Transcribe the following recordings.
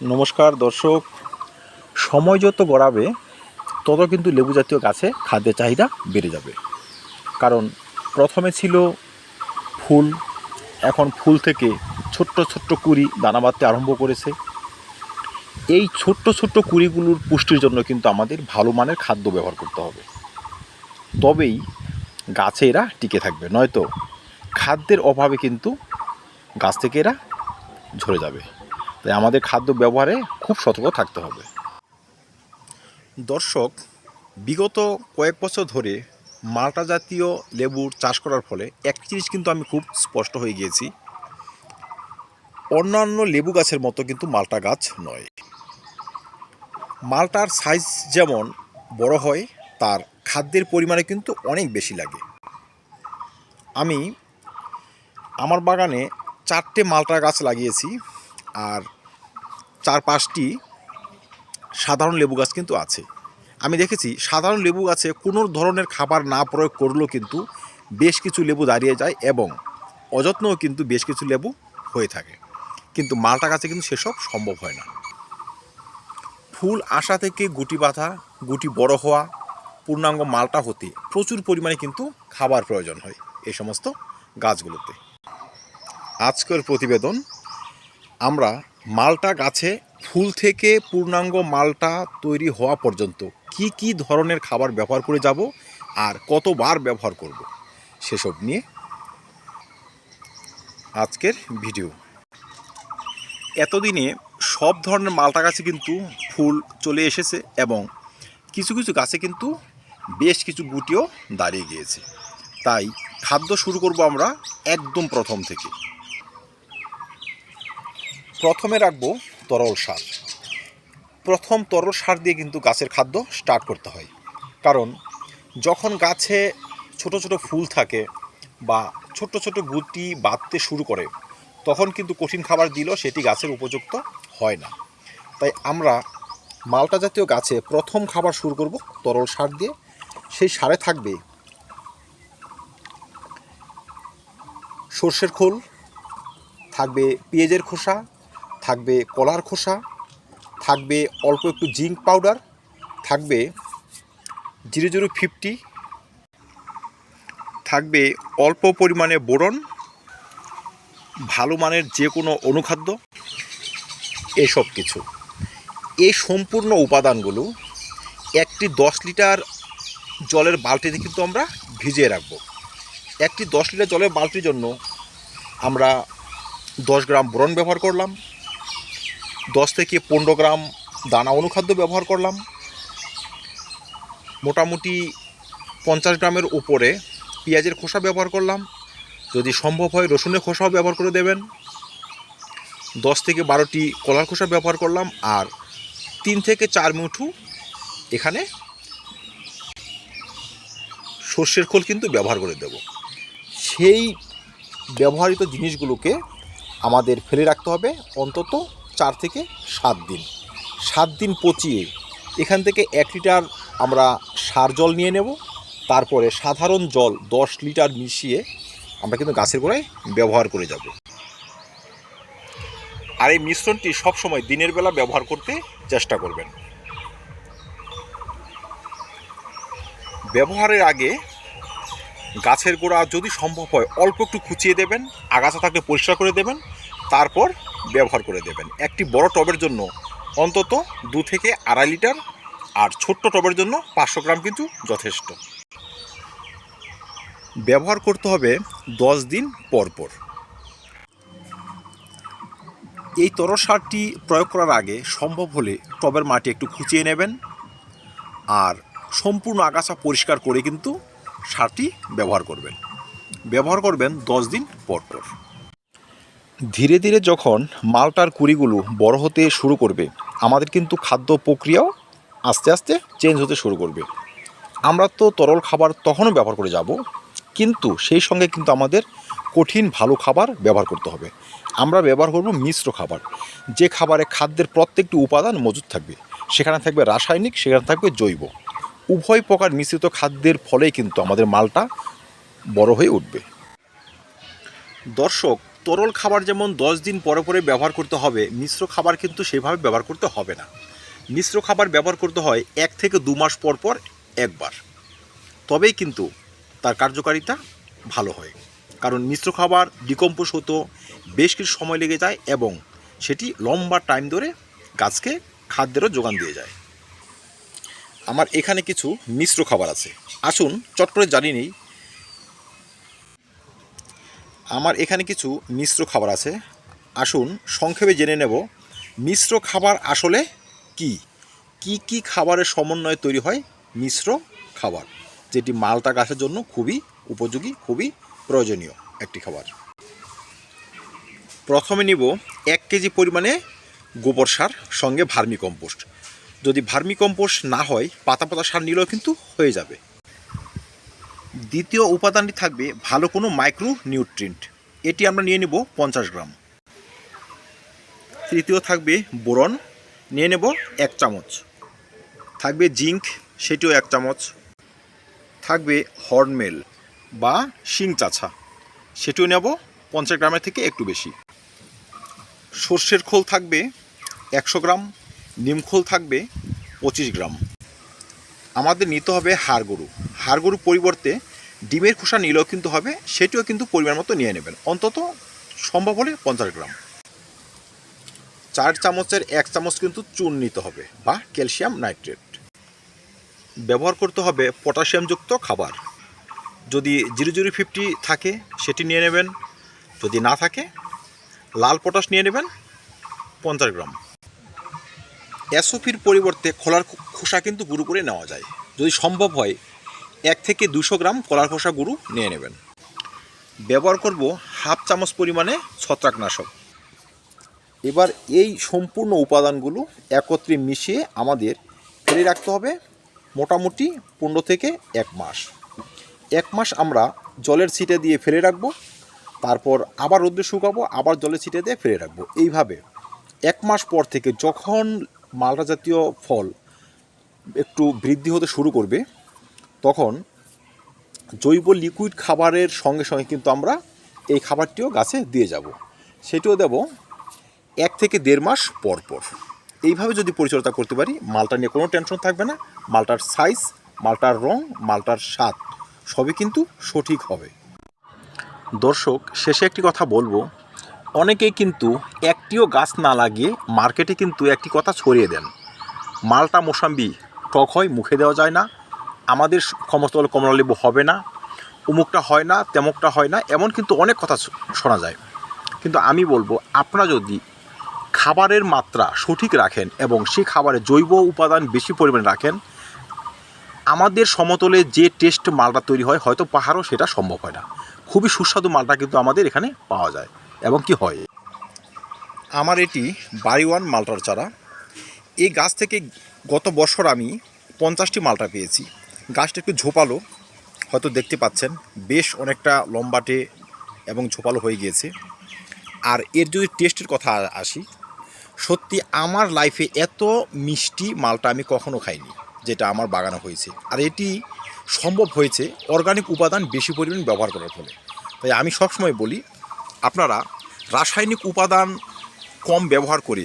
নমস্কার দর্শক। সময় যত গড়াবে, তত কিন্তু লেবু জাতীয় গাছে খাদ্যের চাহিদা বেড়ে যাবে। কারণ প্রথমে ছিল ফুল, এখন ফুল থেকে ছোট্ট ছোট্ট কুড়ি দানা বাঁধতে আরম্ভ করেছে। এই ছোট্ট ছোট্ট কুড়িগুলোর পুষ্টির জন্য কিন্তু আমাদের ভালো মানের খাদ্য ব্যবহার করতে হবে। তবেই গাছে এরা টিকে থাকবে, নয়তো খাদ্যের অভাবে কিন্তু গাছ থেকে এরা ঝরে যাবে। তাই আমাদের খাদ্য ব্যবহারে খুব সতর্ক থাকতে হবে। দর্শক, বিগত কয়েক বছর ধরে মাল্টা জাতীয় লেবুর চাষ করার ফলে একটি জিনিস কিন্তু আমি খুব স্পষ্ট হয়ে গিয়েছি। অন্যান্য লেবু গাছের মতো কিন্তু মাল্টা গাছ নয়। মালটার সাইজ যেমন বড় হয়, তার খাদ্যের পরিমাণে কিন্তু অনেক বেশি লাগে। আমি আমার বাগানে চারটে মালটা গাছ লাগিয়েছি, আর চার পাঁচটি সাধারণ লেবু গাছ কিন্তু আছে। আমি দেখেছি সাধারণ লেবু গাছে কোনো ধরনের খাবার না প্রয়োগ করলেও কিন্তু বেশ কিছু লেবু দাঁড়িয়ে যায় এবং অযত্নও কিন্তু বেশ কিছু লেবু হয়ে থাকে। কিন্তু মালটা গাছে কিন্তু সেসব সম্ভব হয় না। ফুল আসা থেকে গুটি বাঁধা, গুটি বড় হওয়া, পূর্ণাঙ্গ মালটা হতে প্রচুর পরিমাণে কিন্তু খাবার প্রয়োজন হয় এই সমস্ত গাছগুলোতে। আজকের প্রতিবেদন আমরা মালটা গাছে, ফুল থেকে পূর্ণাঙ্গ মালটা তৈরি হওয়া পর্যন্ত কি কি ধরনের খাবার ব্যবহার করে যাব আর কতবার ব্যবহার করব, সেসব নিয়ে আজকের ভিডিও। এতদিনে সব ধরনের মালটা গাছে কিন্তু ফুল চলে এসেছে এবং কিছু কিছু গাছে কিন্তু বেশ কিছু গুটিও দাঁড়িয়ে গিয়েছে। তাই খাদ্য শুরু করব আমরা একদম প্রথম থেকে। প্রথমে রাখব তরল সার। প্রথম তরল সার দিয়ে কিন্তু গাছের খাদ্য স্টার্ট করতে হয়। কারণ যখন গাছে ছোট ছোট ফুল থাকে বা ছোট ছোট গুটি বাঁধতে শুরু করে, তখন কিন্তু কঠিন খাবার দিলেও সেটি গাছের উপযুক্ত হয় না। তাই আমরা মালটা জাতীয় গাছে প্রথম খাবার শুরু করব তরল সার দিয়ে। সেই সারে থাকবে সর্ষের খোল, থাকবে পেঁয়াজের খোসা থাকবে কলার খোসা, থাকবে অল্প একটু জিঙ্ক পাউডার, থাকবে জিরো জিরো ফিফটি, থাকবে অল্প পরিমাণে বোরন, ভালো মানের যে কোনো অনুখাদ্য, এসব কিছু। এই সম্পূর্ণ উপাদানগুলো একটি দশ লিটার জলের বালতিতে কিন্তু আমরা ভিজিয়ে রাখব। একটি দশ লিটার জলের বালতির জন্য আমরা দশ গ্রাম বোরন ব্যবহার করলাম। দশ থেকে পনেরো গ্রাম দানা অনুখাদ্য ব্যবহার করলাম। মোটামুটি পঞ্চাশ গ্রামের উপরে পেঁয়াজের খোসা ব্যবহার করলাম। যদি সম্ভব হয় রসুনের খোসাও ব্যবহার করে দেবেন। দশ থেকে বারোটি কলার খোসা ব্যবহার করলাম আর তিন থেকে চার মুঠু এখানে সর্ষের খোল কিন্তু ব্যবহার করে দেব। সেই ব্যবহৃত জিনিসগুলোকে আমাদের ফেলে রাখতে হবে। অন্তত চার থেকে সাত দিন। সাত দিন পচিয়ে এখান থেকে এক লিটার আমরা সার জল নিয়ে নেব। তারপরে সাধারণ জল দশ লিটার মিশিয়ে আমরা কিন্তু গাছের গোড়ায় ব্যবহার করে যাব। আর এই মিশ্রণটি সবসময় দিনের বেলা ব্যবহার করতে চেষ্টা করবেন। ব্যবহারের আগে গাছের গোড়া যদি সম্ভব হয় অল্প একটু খুঁচিয়ে দেবেন, আগাছা থাকলে পরিষ্কার করে দেবেন তারপর ব্যবহার করে দেবেন। একটি বড় টবের জন্য অন্তত দু থেকে আড়াই লিটার, আর ছোট্ট টবের জন্য পাঁচশো গ্রাম কিন্তু যথেষ্ট। ব্যবহার করতে হবে দশ দিন পর পর। এই তরল সারটি প্রয়োগ করার আগে সম্ভব হলে টবের মাটি একটু খুঁচিয়ে নেবেন, আর সম্পূর্ণ আগাছা পরিষ্কার করে কিন্তু সারটি ব্যবহার করবেন। ব্যবহার করবেন দশ দিন পর পর। ধীরে ধীরে যখন মালটার কুড়িগুলো বড় হতে শুরু করবে, আমাদের কিন্তু খাদ্য প্রক্রিয়াও আস্তে আস্তে চেঞ্জ হতে শুরু করবে। আমরা তো তরল খাবার তখনও ব্যবহার করে যাব, কিন্তু সেই সঙ্গে কিন্তু আমাদের কঠিন ভালো খাবার ব্যবহার করতে হবে। আমরা ব্যবহার করব মিশ্র খাবার, যে খাবারে খাদ্যের প্রত্যেকটি উপাদান মজুদ থাকবে। সেখানে থাকবে রাসায়নিক, সেখানে থাকবে জৈব। উভয় প্রকার মিশ্রিত খাদ্যের ফলেই কিন্তু আমাদের মালটা বড় হয়ে উঠবে। দর্শক তরল খাবার যেমন দশ দিন পরে পরে ব্যবহার করতে হবে, মিশ্র খাবার কিন্তু সেভাবে ব্যবহার করতে হবে না। মিশ্র খাবার ব্যবহার করতে হয় এক থেকে দু মাস পর পর একবার। তবেই কিন্তু তার কার্যকারিতা ভালো হয়। কারণ মিশ্র খাবার ডিকম্পোজ হতো, বেশ কিছু সময় লেগে যায় এবং সেটি লম্বা টাইম ধরে গাছকে খাদ্যেরও যোগান দিয়ে যায়। আমার এখানে কিছু মিশ্র খাবার আছে। আসুন চট করে জানি নেই আমার এখানে কিছু মিশ্র খাবার আছে। আসুন, সংক্ষেপে জেনে নেব, মিশ্র খাবার আসলে কি? কি কি খাবারের সমন্বয়ে তৈরি হয় মিশ্র খাবার, যেটি মালটা গাছের জন্য খুবই উপযোগী, খুবই প্রয়োজনীয় একটি খাবার। প্রথমে নিব এক কেজি পরিমাণে গোবর সার, সঙ্গে ভার্মি কম্পোস্ট। যদি ভার্মি কম্পোস্ট না হয়, পাতা পাতা সার নিলেও কিন্তু হয়ে যাবে। দ্বিতীয় উপাদানটি থাকবে ভালো কোনো মাইক্রো নিউট্রিয়েন্ট এটি আমরা নিয়ে নেব পঞ্চাশ গ্রাম। তৃতীয় থাকবে বোরন। নিয়ে নেব এক চামচ। থাকবে জিঙ্ক সেটিও এক চামচ। থাকবে হর্নমেল বা শিং চাছা। সেটিও নেব পঞ্চাশ গ্রামের থেকে একটু বেশি। সর্ষের খোল থাকবে একশো গ্রাম। নিমখোল থাকবে পঁচিশ গ্রাম। আমাদের নিতে হবে হাড় গরু। হাড় গরু পরিবর্তে ডিমের খোসা নিলেও কিন্তু হবে, সেটিও কিন্তু পরিমাণ মতো নিয়ে নেবেন। অন্তত সম্ভব হলে পঞ্চাশ গ্রাম। চার চামচের এক চামচ কিন্তু চুন নিতে হবে বা ক্যালসিয়াম নাইট্রেট। ব্যবহার করতে হবে পটাশিয়ামযুক্ত খাবার। যদি জিরো জিরো ফিফটি থাকে, সেটি নিয়ে নেবেন। যদি না থাকে, লাল পটাশ নিয়ে নেবেন, পঞ্চাশ গ্রাম। এসওপির পরিবর্তে খোলার খোসা কিন্তু গুঁড়ো করে নেওয়া যায়। যদি সম্ভব হয় এক থেকে দুশো গ্রাম কলার খোসা গুঁড়ো নিয়ে নেবেন। ব্যবহার করব হাফ চামচ পরিমাণে ছত্রাকনাশক। এবার এই সম্পূর্ণ উপাদানগুলো একত্রে মিশিয়ে আমাদের ফেলে রাখতে হবে মোটামুটি পনেরো থেকে এক মাস। এক মাস আমরা জলের ছিটে দিয়ে ফেলে রাখব, তারপর আবার রোদ্রে শুকাবো, আবার জলের ছিটে দিয়ে ফেলে রাখব। এইভাবে এক মাস পর থেকে যখন মালটা জাতীয় ফল একটু বৃদ্ধি হতে শুরু করবে তখন জৈব লিকুইড খাবারের সঙ্গে সঙ্গে কিন্তু আমরা এই খাবারটিও গাছে দিয়ে যাব। সেটিও দেব এক থেকে দেড় মাস পর পর। এইভাবে যদি পরিচর্যা করতে পারি, মালটা নিয়ে কোনো টেনশন থাকবে না। মালটার সাইজ মালটার রং, মালটার স্বাদ, সবই কিন্তু সঠিক হবে। দর্শক, শেষে একটি কথা বলব। অনেকেই কিন্তু একটিও গাছ না লাগিয়ে মার্কেটে কিন্তু একটি কথা ছড়িয়ে দেন। মালটা মোসাম্বি, টক হয়, মুখে দেওয়া যায় না। আমাদের সমস্ত কমলালেবু হবে না, উমুকটা হয় না, তেমুকটা হয় না, এমন কিন্তু অনেক কথা শোনা যায়। কিন্তু আমি বলব, আপনারা যদি খাবারের মাত্রা সঠিক রাখেন এবং সেই খাবারে জৈব উপাদান বেশি পরিমাণে রাখেন, আমাদের সমতলে যে টেস্ট মালটা তৈরি হয়, হয়তো পাহাড়ও সেটা সম্ভব হয় না। খুবই সুস্বাদু মালটা কিন্তু আমাদের এখানে পাওয়া যায়। এবং কি হয়? আমার এটি বাড়িওয়ান মালটার চারা। এই গাছ থেকে গত বছর আমি পঞ্চাশটি মালটা পেয়েছি। গাছটা একটু ঝোপালো, হয়তো দেখতে পাচ্ছেন, বেশ অনেকটা লম্বাটে এবং ঝোপালো হয়ে গিয়েছে। আর এর যদি টেস্টের কথা আসি, সত্যি আমার লাইফে এত মিষ্টি মালটা আমি কখনো খাইনি, যেটা আমার বাগানে হয়েছে। আর এটি সম্ভব হয়েছে অর্গানিক উপাদান বেশি পরিমাণ ব্যবহার করার ফলে। তাই আমি সবসময় বলি, আপনারা রাসায়নিক উপাদান কম ব্যবহার করে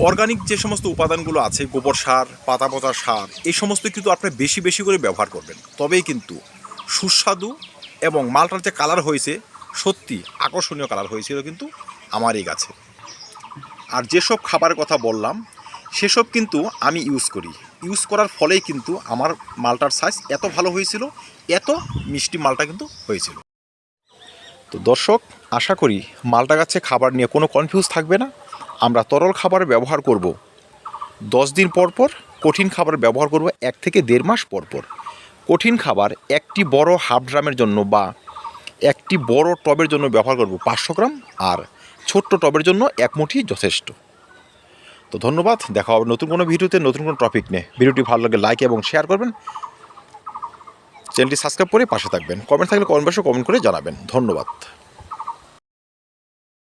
অর্গানিক যে সমস্ত উপাদানগুলো আছে, গোবর সার পাতা পচা সার, এই সমস্ত কিন্তু আপনি বেশি বেশি করে ব্যবহার করবেন। তবেই কিন্তু সুস্বাদু এবং মালটার যে কালার হয়েছে, সত্যি আকর্ষণীয় কালার হয়েছিল কিন্তু আমার এই গাছে। আর যেসব খাবারের কথা বললাম, সেসব কিন্তু আমি ইউজ করি। ইউজ করার ফলেই কিন্তু আমার মালটার সাইজ এত ভালো হয়েছিল, এত মিষ্টি মালটা কিন্তু হয়েছিল। তো দর্শক, আশা করি মালটা গাছে খাবার নিয়ে কোনো কনফিউজ থাকবে না। আমরা তরল খাবার ব্যবহার করব। দশ দিন পর পর কঠিন খাবার ব্যবহার করব এক থেকে দেড় মাস পর পর। কঠিন খাবার একটি বড় হাফ ড্রামের জন্য বা একটি বড় টবের জন্য ব্যবহার করব পাঁচশো গ্রাম আর ছোট্ট টবের জন্য এক মুঠি যথেষ্ট। তো ধন্যবাদ, দেখা হবে নতুন কোনো ভিডিওতে নতুন কোনো টপিক নিয়ে। ভিডিওটি ভালো লাগে লাইক এবং শেয়ার করবেন। চ্যানেলটি সাবস্ক্রাইব করে পাশে থাকবেন। কমেন্ট থাকলে কমেন্ট বক্সে কমেন্ট করে জানাবেন। ধন্যবাদ।